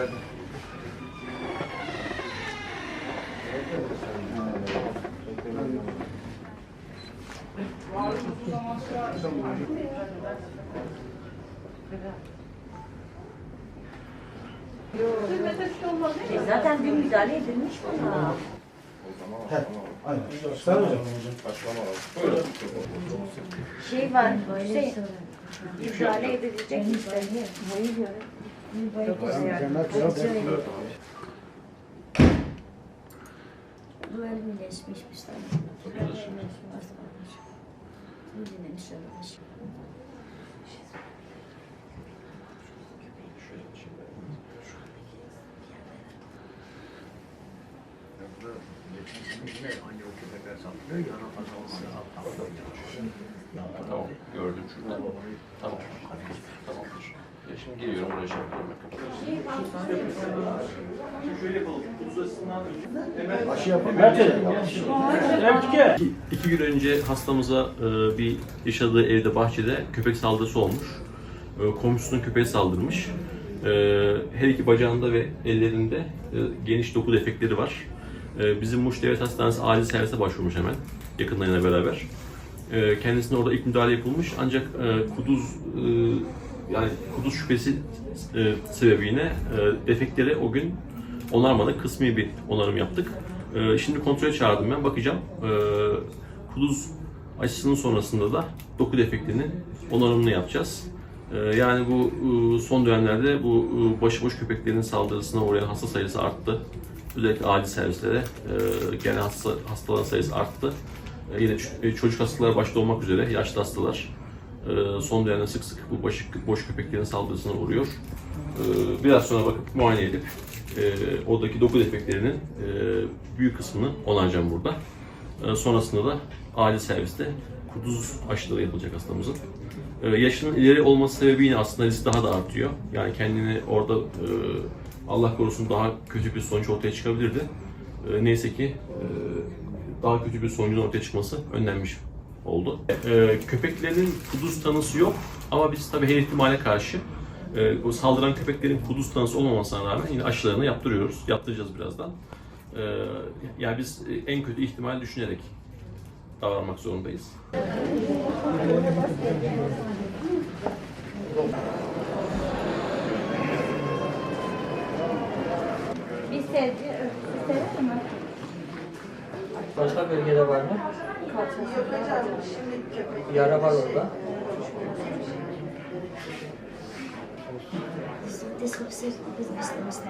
geldin. Zaten dün müdahale edilmiş buna. Aynen. Sen. Şey var, şey, müdahale edilecek işte. Hayır. Tamam, gördüm şurada. Tamam. Tamamdır. Şimdi geliyorum. Aşı yapamıyor. İki gün önce hastamıza e, bir yaşadığı evde bahçede köpek saldırısı olmuş. E, komşusunun köpeğe saldırmış. E, her iki bacağında ve ellerinde geniş doku defekleri var. Bizim Muş Devlet Hastanesi acil servise başvurmuş hemen yakınlarıyla beraber. Kendisine orada ilk müdahale yapılmış ancak kuduz yani kuduz şüphesi e, sebebiyle e, defekleri o gün onarmadık. Kısmi bir onarım yaptık. E, şimdi kontrole çağırdım ben. Bakacağım. E, kuduz aşısının sonrasında da doku defektinin onarımını yapacağız. E, yani bu e, son dönemlerde bu e, başıboş köpeklerin saldırısına uğrayan hasta sayısı arttı. Özellikle acil servislere e, gelen hasta, hastaların sayısı arttı. E, yine e, çocuk hastalar başta olmak üzere yaşlı hastalar son dönemde sık sık bu başı, boş köpeklerin saldırısına uğruyor. E, biraz sonra bakıp muayene edip e, oradaki doku defeklerinin e, büyük kısmını onaracağım burada. E, sonrasında da acil serviste kuduz aşıları yapılacak hastamızın. Yaşının ileri olması sebebiyle aslında risk daha da artıyor. Yani kendini orada e, Allah korusun daha kötü bir sonuç ortaya çıkabilirdi. Neyse ki daha kötü bir sonucun ortaya çıkması önlenmiş oldu. E, köpeklerin kuduz tanısı yok ama biz tabii her ihtimale karşı e, bu saldıran köpeklerin kuduz tanısı olmamasına rağmen yine aşılarını yaptırıyoruz. Yaptıracağız birazdan. E, yani biz e, en kötü ihtimal düşünerek davranmak zorundayız. Bir öbürsü sever mi? Başka bölgede var mı? Yara var orada. Was ich bis bis